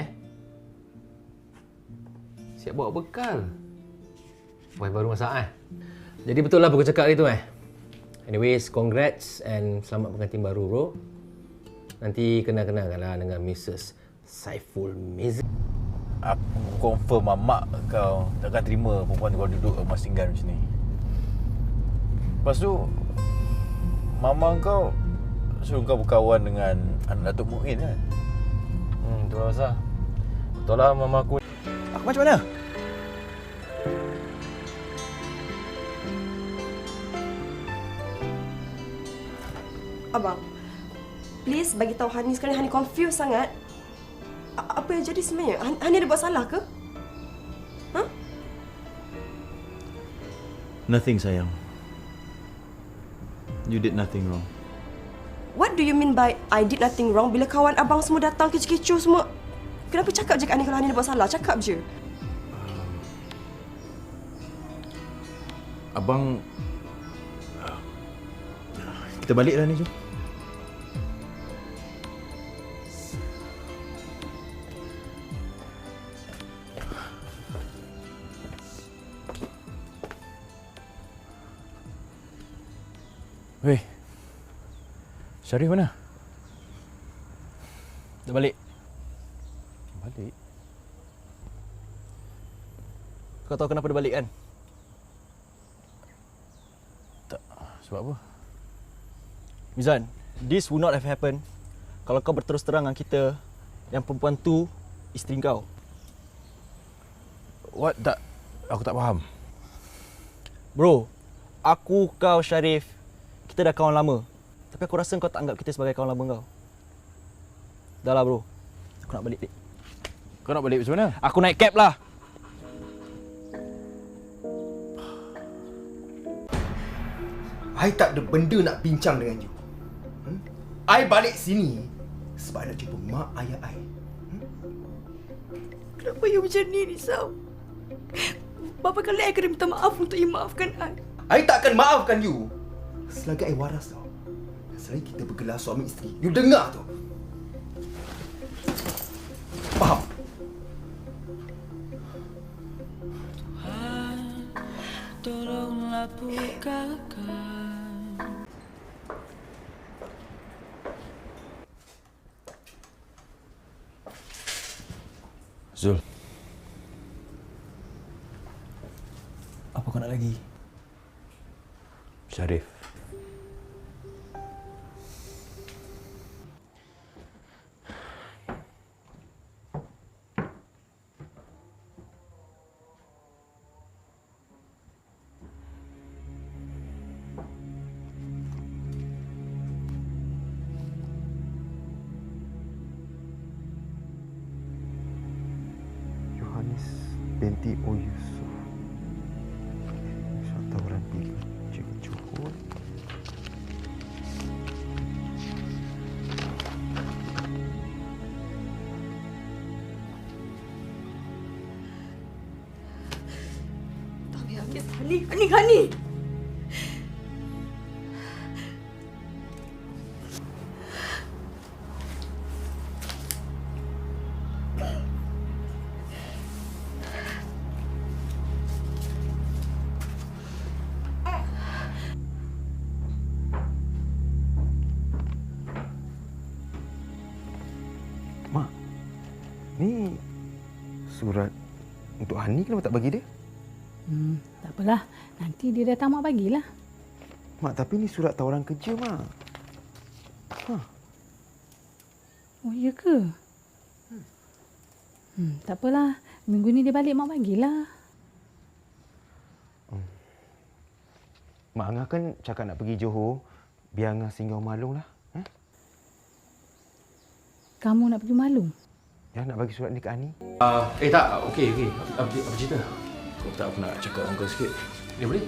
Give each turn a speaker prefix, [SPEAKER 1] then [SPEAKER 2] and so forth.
[SPEAKER 1] eh. Siap bawa bekal. Wife baru masak eh. Jadi betul lah aku cakap hari tu eh. Anyways, congrats and selamat pengantin baru bro. Nanti kenal-kenal lah dengan Mrs. Saiful Mizan.
[SPEAKER 2] Aku confirm mamak kau takkan terima perempuan kau duduk rumah tinggal macam ni. Lepas tu mama kau suruh kau berkawan dengan anak Datuk Muin kan?
[SPEAKER 1] Hmm, tu lah. Betul lah mama aku.
[SPEAKER 2] Aku macam mana?
[SPEAKER 3] Abang, please bagi tahu Hani sekarang Hani confused sangat. A- apa yang jadi sebenarnya? Han- Hani ada buat salah ke? Huh?
[SPEAKER 4] Nothing, sayang. You did nothing wrong.
[SPEAKER 3] What do you mean by I did nothing wrong bila kawan abang semua datang kecoh-kecoh semua? Kenapa cakap je kat Hani kalau ada buat salah? Cakap je.
[SPEAKER 4] Abang... Kita baliklah ni, jom.
[SPEAKER 2] Weh. Syarif mana?
[SPEAKER 4] Dah balik.
[SPEAKER 2] Balik.
[SPEAKER 4] Kau tahu kenapa dia balik kan?
[SPEAKER 2] Tak. Sebab apa?
[SPEAKER 4] Mizan, this would not have happened kalau kau berterus terang dengan kita yang perempuan tu isteri kau.
[SPEAKER 2] What? Tak. Aku tak faham.
[SPEAKER 4] Bro, aku, kau, Syarif, kita dah kawan lama. Tapi aku rasa kau tak anggap kita sebagai kawan lama kau. Dah lah bro, aku nak balik. Dik.
[SPEAKER 2] Kau nak balik macam mana?
[SPEAKER 4] Aku naik cab lah.
[SPEAKER 5] I tak ada benda nak bincang dengan you. Hmm? I balik sini sebab nak jumpa mak ayah I.
[SPEAKER 3] Kenapa you macam ni, Rizal? Berapa kali I kena minta maaf untuk you maafkan I?
[SPEAKER 5] I tak akan maafkan you selagi I waras tau. Selagi kita bergelar suami isteri. You dengar tu. Faham?
[SPEAKER 6] Tolonglah bukakan
[SPEAKER 2] Zul.
[SPEAKER 4] Apa kau nak lagi?
[SPEAKER 2] Syarif.
[SPEAKER 7] O Yusuf Surat Tauran pergi Cikgu Johor
[SPEAKER 3] Habis, habis. Hani, Hani,
[SPEAKER 7] Mak Ni Surat Untuk Hani kenapa tak bagi dia?
[SPEAKER 8] Hmm, tak apalah. Nanti dia datang mak bagilah.
[SPEAKER 7] Mak tapi ni surat tawaran kerja mak
[SPEAKER 8] Oh, ya ke? Hmm, tak apalah. Minggu ni dia balik mak bagilah.
[SPEAKER 7] Mak Angah kan cakap nak pergi Johor Biar Angah singgah malung lah?
[SPEAKER 8] Kamu nak pergi malu?
[SPEAKER 7] Ya nak bagi surat ni kat Hani
[SPEAKER 1] Uh, eh tak, okey okey. Apa, apa cerita?
[SPEAKER 2] Kau tak aku nak cakap dengan kau sikit.
[SPEAKER 1] Ni boleh?